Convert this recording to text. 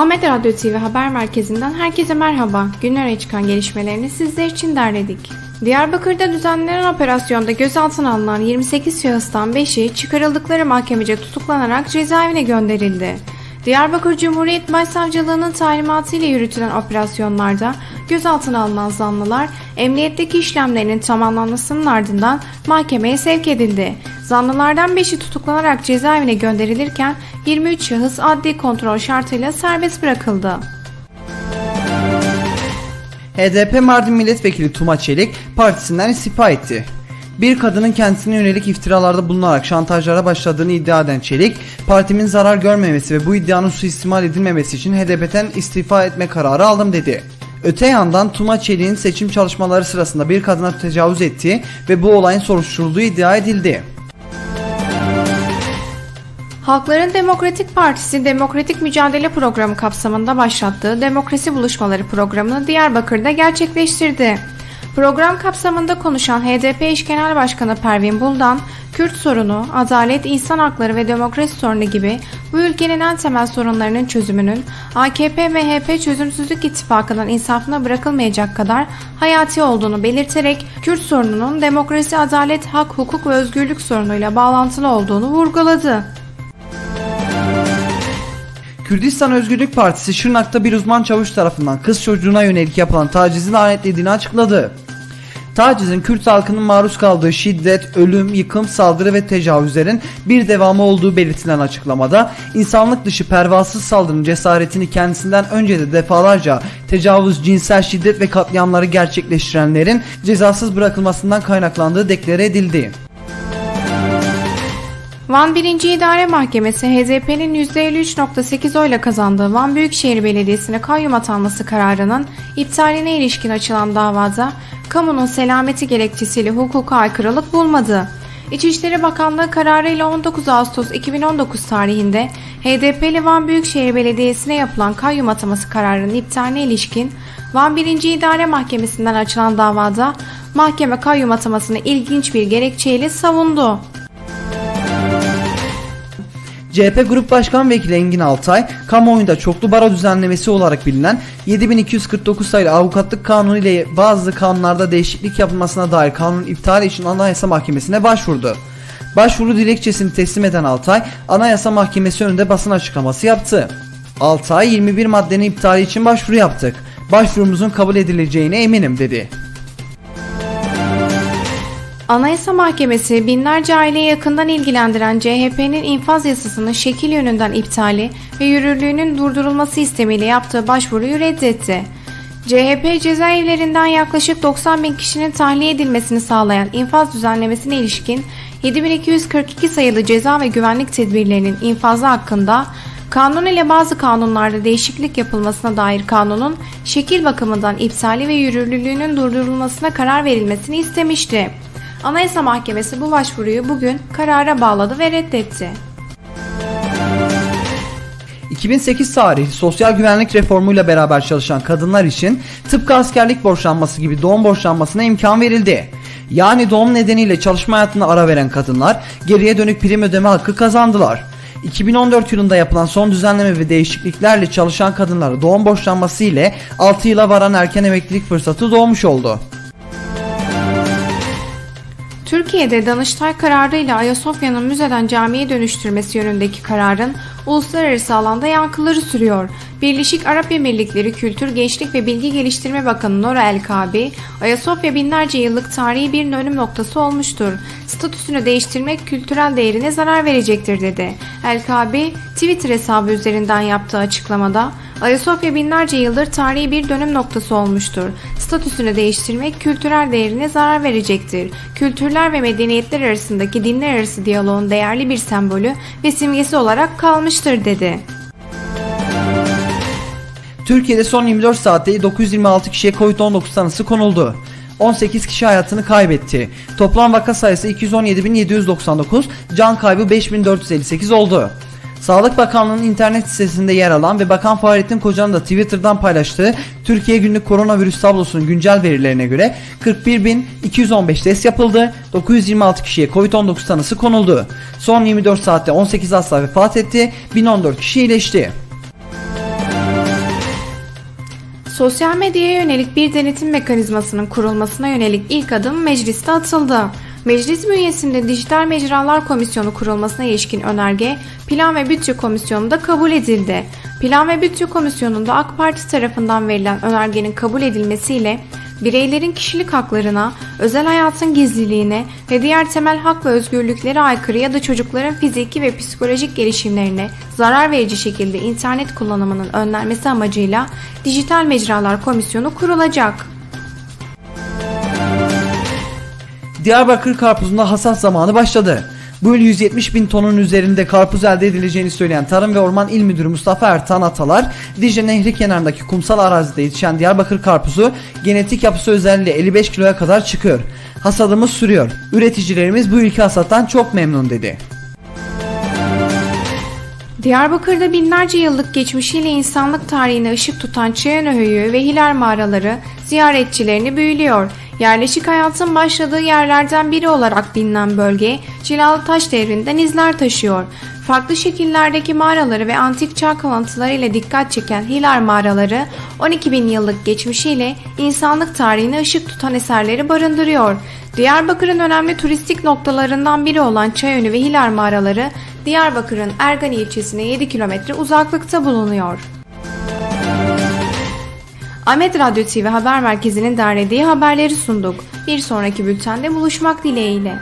Ahmet Radyo TV Haber Merkezi'nden herkese merhaba. Günlere çıkan gelişmelerini sizler için derledik. Diyarbakır'da düzenlenen operasyonda gözaltına alınan 28 şahıstan 5'i çıkarıldıkları mahkemece tutuklanarak cezaevine gönderildi. Diyarbakır Cumhuriyet Başsavcılığı'nın talimatıyla yürütülen operasyonlarda gözaltına alınan zanlılar emniyetteki işlemlerinin tamamlanmasının ardından mahkemeye sevk edildi. Zanlılardan 5'i tutuklanarak cezaevine gönderilirken 23 şahıs adli kontrol şartıyla serbest bırakıldı. HDP Mardin Milletvekili Tuma Çelik partisinden istifa etti. Bir kadının kendisine yönelik iftiralarda bulunarak şantajlara başladığını iddia eden Çelik, partimin zarar görmemesi ve bu iddianın suistimal edilmemesi için HDP'den istifa etme kararı aldım dedi. Öte yandan Tuma Çelik'in seçim çalışmaları sırasında bir kadına tecavüz ettiği ve bu olayın soruşturulduğu iddia edildi. Halkların Demokratik Partisi Demokratik Mücadele Programı kapsamında başlattığı Demokrasi Buluşmaları programını Diyarbakır'da gerçekleştirdi. Program kapsamında konuşan HDP eş genel başkanı Pervin Buldan, Kürt sorunu, adalet, insan hakları ve demokrasi sorunu gibi bu ülkenin en temel sorunlarının çözümünün AKP MHP çözümsüzlük ittifakının insafına bırakılmayacak kadar hayati olduğunu belirterek Kürt sorununun demokrasi, adalet, hak, hukuk ve özgürlük sorunuyla bağlantılı olduğunu vurguladı. Kürdistan Özgürlük Partisi Şırnak'ta bir uzman çavuş tarafından kız çocuğuna yönelik yapılan tacizin lanetlediğini açıkladı. Tacizin Kürt halkının maruz kaldığı şiddet, ölüm, yıkım, saldırı ve tecavüzlerin bir devamı olduğu belirtilen açıklamada insanlık dışı pervasız saldırının cesaretini kendisinden önce de defalarca tecavüz, cinsel şiddet ve katliamları gerçekleştirenlerin cezasız bırakılmasından kaynaklandığı deklare edildi. Van 1. İdare Mahkemesi HDP'nin %53.8 oyla kazandığı Van Büyükşehir Belediyesi'ne kayyum atanması kararının iptaline ilişkin açılan davada kamunun selameti gerekçesiyle hukuka aykırılık bulmadı. İçişleri Bakanlığı kararıyla 19 Ağustos 2019 tarihinde HDP'li Van Büyükşehir Belediyesi'ne yapılan kayyum ataması kararının iptaline ilişkin Van 1. İdare Mahkemesi'nden açılan davada mahkeme kayyum atamasını ilginç bir gerekçeyle savundu. CHP Grup Başkan Vekili Engin Altay, kamuoyunda çoklu baro düzenlemesi olarak bilinen 7249 sayılı avukatlık kanunu ile bazı kanunlarda değişiklik yapılmasına dair kanun iptali için Anayasa Mahkemesi'ne başvurdu. Başvuru dilekçesini teslim eden Altay, Anayasa Mahkemesi önünde basın açıklaması yaptı. Altay 21 maddenin iptali için başvuru yaptık. Başvurumuzun kabul edileceğine eminim dedi. Anayasa Mahkemesi binlerce aileyi yakından ilgilendiren CHP'nin infaz yasasının şekil yönünden iptali ve yürürlüğünün durdurulması istemiyle yaptığı başvuruyu reddetti. CHP cezaevlerinden yaklaşık 90 bin kişinin tahliye edilmesini sağlayan infaz düzenlemesine ilişkin 7242 sayılı ceza ve güvenlik tedbirlerinin infazı hakkında kanun ile bazı kanunlarda değişiklik yapılmasına dair kanunun şekil bakımından iptali ve yürürlülüğünün durdurulmasına karar verilmesini istemişti. Anayasa Mahkemesi bu başvuruyu bugün karara bağladı ve reddetti. 2008 tarihli sosyal güvenlik reformuyla beraber çalışan kadınlar için tıpkı askerlik borçlanması gibi doğum borçlanmasına imkan verildi. Yani doğum nedeniyle çalışma hayatına ara veren kadınlar geriye dönük prim ödeme hakkı kazandılar. 2014 yılında yapılan son düzenleme ve değişikliklerle çalışan kadınlara doğum borçlanması ile 6 yıla varan erken emeklilik fırsatı doğmuş oldu. Türkiye'de Danıştay kararıyla Ayasofya'nın müzeden camiye dönüştürmesi yönündeki kararın uluslararası alanda yankıları sürüyor. Birleşik Arap Emirlikleri Kültür, Gençlik ve Bilgi Geliştirme Bakanı Nora El Kabi, Ayasofya binlerce yıllık tarihi bir dönüm noktası olmuştur. Statüsünü değiştirmek kültürel değerine zarar verecektir dedi. El Kabi, Twitter hesabı üzerinden yaptığı açıklamada, Ayasofya binlerce yıldır tarihi bir dönüm noktası olmuştur. Statüsünü değiştirmek kültürel değerine zarar verecektir. Kültürler ve medeniyetler arasındaki dinler arası diyaloğun değerli bir sembolü ve simgesi olarak kalmıştır dedi. Türkiye'de son 24 saatte 926 kişiye Covid-19 tanısı konuldu. 18 kişi hayatını kaybetti. Toplam vaka sayısı 217.799, can kaybı 5.458 oldu. Sağlık Bakanlığı'nın internet sitesinde yer alan ve Bakan Fahrettin Koca'nın da Twitter'dan paylaştığı Türkiye günlük koronavirüs tablosunun güncel verilerine göre 41.215 test yapıldı, 926 kişiye Covid-19 tanısı konuldu. Son 24 saatte 18 hasta vefat etti, 1014 kişi iyileşti. Sosyal medyaya yönelik bir denetim mekanizmasının kurulmasına yönelik ilk adım mecliste atıldı. Meclis bünyesinde Dijital Mecralar Komisyonu kurulmasına ilişkin önerge Plan ve Bütçe Komisyonu'nda kabul edildi. Plan ve Bütçe Komisyonu'nda AK Parti tarafından verilen önergenin kabul edilmesiyle bireylerin kişilik haklarına, özel hayatın gizliliğine ve diğer temel hak ve özgürlüklere aykırı ya da çocukların fiziki ve psikolojik gelişimlerine zarar verici şekilde internet kullanımının önlenmesi amacıyla Dijital Mecralar Komisyonu kurulacak. Diyarbakır karpuzunda hasat zamanı başladı. Bu yıl 170 bin tonun üzerinde karpuz elde edileceğini söyleyen Tarım ve Orman İl Müdürü Mustafa Ertan Atalar, Dicle Nehri kenarındaki kumsal arazide yetişen Diyarbakır karpuzu genetik yapısı özelliğiyle 55 kiloya kadar çıkıyor. Hasadımız sürüyor. Üreticilerimiz bu ülke hasattan çok memnun dedi. Diyarbakır'da binlerce yıllık geçmişiyle insanlık tarihine ışık tutan Çayan Höyüğü ve Hilal mağaraları ziyaretçilerini büyülüyor. Yerleşik hayatın başladığı yerlerden biri olarak bilinen bölge Cilalı Taş devrinden izler taşıyor. Farklı şekillerdeki mağaraları ve antik çağ kalıntıları ile dikkat çeken Hilal mağaraları 12 bin yıllık geçmişiyle insanlık tarihine ışık tutan eserleri barındırıyor. Diyarbakır'ın önemli turistik noktalarından biri olan Çayönü ve Hilal mağaraları Diyarbakır'ın Ergani ilçesine 7 kilometre uzaklıkta bulunuyor. Ahmet Radyo TV Haber Merkezi'nin derlediği haberleri sunduk. Bir sonraki bültende buluşmak dileğiyle.